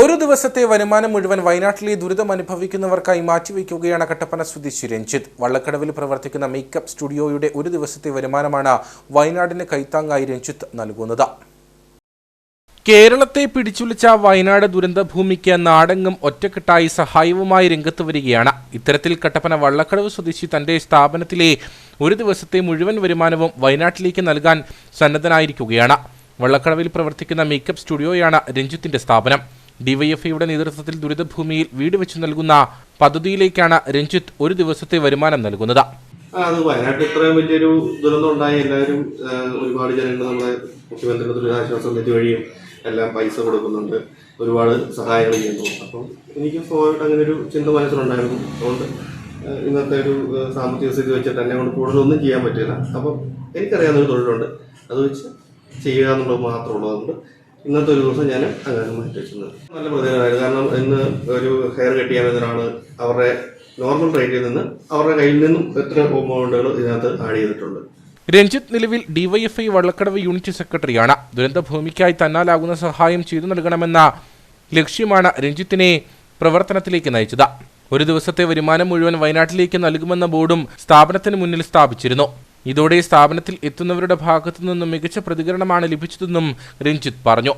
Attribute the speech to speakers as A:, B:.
A: ഒരു ദിവസത്തെ വരുമാനം മുഴുവൻ വയനാട്ടിലെ ദുരിതം അനുഭവിക്കുന്നവർക്കായി മാറ്റിവെക്കുകയാണ് കട്ടപ്പന സ്വദേശി രഞ്ജിത്ത്. വള്ളക്കടവിൽ പ്രവർത്തിക്കുന്ന മേക്കപ്പ് സ്റ്റുഡിയോയുടെ ഒരു ദിവസത്തെ വരുമാനമാണ് വയനാടിന് കൈത്താങ്ങായി രഞ്ജിത്ത് നൽകുന്നത്. കേരളത്തെ പിടിച്ചുലച്ച വയനാട് ദുരന്തഭൂമിക്ക് നാടെങ്ങും ഒറ്റക്കെട്ടായി സഹായവുമായി രംഗത്ത് വരികയാണ്. ഇത്തരത്തിൽ കട്ടപ്പന വള്ളക്കടവ് സ്വദേശി തന്റെ സ്ഥാപനത്തിലെ ഒരു ദിവസത്തെ മുഴുവൻ വരുമാനവും വയനാട്ടിലേക്ക് നൽകാൻ സന്നദ്ധനായിരിക്കുകയാണ്. വള്ളക്കടവിൽ പ്രവർത്തിക്കുന്ന മേക്കപ്പ് സ്റ്റുഡിയോയാണ് രഞ്ജിത്തിന്റെ സ്ഥാപനം. ഡിവൈഎഫ്ഐയുടെ നേതൃത്വത്തിൽ ദുരിതഭൂമിയിൽ വീട് വെച്ച് നൽകുന്ന പദ്ധതിയിലേക്കാണ് രഞ്ജിത്ത് ഒരു ദിവസത്തെ വരുമാനം നൽകുന്നത്.
B: അത് വയനാട്ടിൽ ഇത്രയും വലിയൊരു ദുരന്തം ഉണ്ടായി. എല്ലാവരും ഒരുപാട് ജനങ്ങൾ നമ്മളെ മുഖ്യമന്ത്രിയുടെ ദുരിതാശ്വാസ നിധി വഴിയും എല്ലാം പൈസ കൊടുക്കുന്നുണ്ട്. ഒരുപാട് സഹായങ്ങൾ ചെയ്യുന്നു. അപ്പം എനിക്ക് സ്വാഭാവികമായിട്ട് അങ്ങനെ ഒരു ചിന്ത മനസ്സിലുണ്ടായിരുന്നു. അതുകൊണ്ട് ഇന്നത്തെ ഒരു സാമ്പത്തിക സ്ഥിതി വെച്ചിട്ട് എന്നെ കൊണ്ട് കൂടുതലൊന്നും ചെയ്യാൻ പറ്റില്ല. അപ്പം എനിക്കറിയാവുന്ന ഒരു തൊഴിലുണ്ട്. അത് വെച്ച് ചെയ്യുക എന്നുള്ളത് മാത്രമേ ഉള്ളൂ അതുകൊണ്ട് ഇന്നത്തെ ഒരു ദിവസം ഞാൻ അങ്ങനെ മാറ്റി വെച്ചത് നല്ല പ്രതികരണമായിരുന്നു കാരണം ഇന്ന് ഒരു ഹെയർ കട്ട് ചെയ്യാൻ അവരുടെ നോർമൽ റേറ്റിൽ നിന്ന് അവരുടെ കയ്യിൽ നിന്നും എത്ര എമൗണ്ടുകൾ ഇതിനകത്ത് ആഡ് ചെയ്തിട്ടുണ്ട്.
A: രഞ്ജിത്ത് നിലവിൽ ഡിവൈഎഫ്ഐ വള്ളക്കടവ് യൂണിറ്റ് സെക്രട്ടറിയാണ്. ദുരന്തഭൂമിക്കായി തന്നാലാകുന്ന സഹായം ചെയ്തു നൽകണമെന്ന ലക്ഷ്യമാണ് രഞ്ജിത്തിനെ പ്രവർത്തനത്തിലേക്ക് നയിച്ചത്. ഒരു ദിവസത്തെ വരുമാനം മുഴുവൻ വയനാട്ടിലേക്ക് നൽകുമെന്ന ബോർഡും സ്ഥാപനത്തിന് മുന്നിൽ സ്ഥാപിച്ചിരുന്നു. ഇതോടെ സ്ഥാപനത്തിൽ എത്തുന്നവരുടെ ഭാഗത്തു നിന്നും മികച്ച പ്രതികരണമാണ് ലഭിച്ചതെന്നും രഞ്ജിത്ത് പറഞ്ഞു